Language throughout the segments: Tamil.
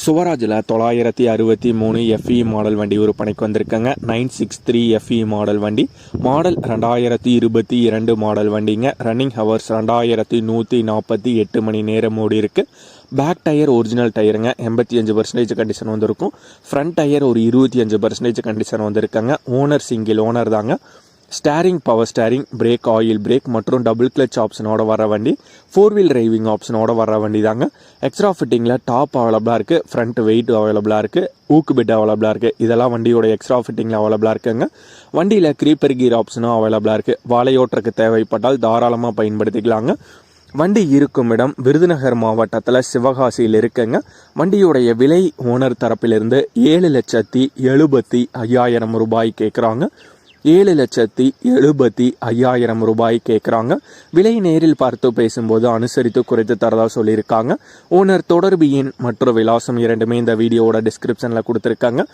சுவராஜில் தொள்ளாயிரத்தி அறுபத்தி மூணு எஃப்இ மாடல் வண்டி விற்பனைக்கு வந்திருக்கங்க. Nine six three FE model வண்டி. மாடல் ரெண்டாயிரத்தி இருபத்தி இரண்டு மாடல் வண்டிங்க. ரன்னிங் ஹவர்ஸ் ரெண்டாயிரத்தி நூற்றி நாற்பத்தி எட்டு மணி நேரம் ஓடி இருக்குது பேக் டயர் ஒரிஜினல் டயருங்க எண்பத்தி அஞ்சு பர்சன்டேஜ் கண்டிஷன் வந்திருக்கும். ஃப்ரண்ட் டயர் ஒரு இருபத்தி அஞ்சு பர்சன்டேஜ் கண்டிஷன் வந்திருக்காங்க. ஓனர் சிங்கிள் ஓனர் தாங்க. Steering power steering brake oil brake மற்றும் டபுள் கிளச் ஆப்ஷனோட வர வண்டி ஃபோர் வீல் டிரைவிங் ஆப்ஷனோட வர வண்டி தாங்க. எக்ஸ்ட்ரா ஃபிட்டிங்கில் டாப் அவைலபிளாக இருக்குது ஃப்ரண்ட் வெயிட் அவைலபிளாக இருக்குது ஊக்கு பெட் அவைலபிளாக இருக்குது இதெல்லாம் வண்டியோட எக்ஸ்ட்ரா ஃபிட்டிங்கில் அவைலபிளாக இருக்குங்க. வண்டியில் க்ரீப்பர் கீர் ஆப்ஷனும் அவைலபிளாக இருக்குது வாழையோட்டருக்கு தேவைப்பட்டால் தாராளமாக பயன்படுத்திக்கலாங்க. வண்டி இருக்கும் இடம் விருதுநகர் மாவட்டத்தில் சிவகாசியில் இருக்குங்க. வண்டியுடைய விலை ஓனர் தரப்பிலிருந்து ஏழு லட்சத்தி எழுபத்தி ஐயாயிரம் ரூபாய் கேட்குறாங்க ஏழு லட்சத்தி எழுபத்தி ஐயாயிரம் ரூபாய் கேட்குறாங்க விலை நேரில் பார்த்து பேசும்போது அனுசரித்து குறைத்து தரதா சொல்லியிருக்காங்க. ஓனர் தொடர்பு எண் மற்றும் விலாசம் இரண்டுமே இந்த வீடியோவோட டிஸ்கிரிப்ஷனில் கொடுத்துருக்காங்க.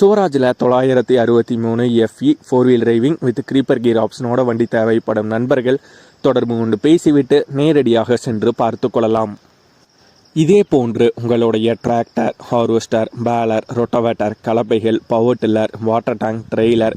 சோராஜில் தொள்ளாயிரத்தி அறுபத்தி மூணு FE four wheel driving with creeper gear ஆப்ஷனோட வண்டி தேவைப்படும் நண்பர்கள் தொடர்பு கொண்டு பேசிவிட்டு நேரடியாக சென்று பார்த்து கொள்ளலாம். இதே போன்று உங்களுடைய tractor harvester baler rotavator கலப்பைகள் power tiller water tank trailer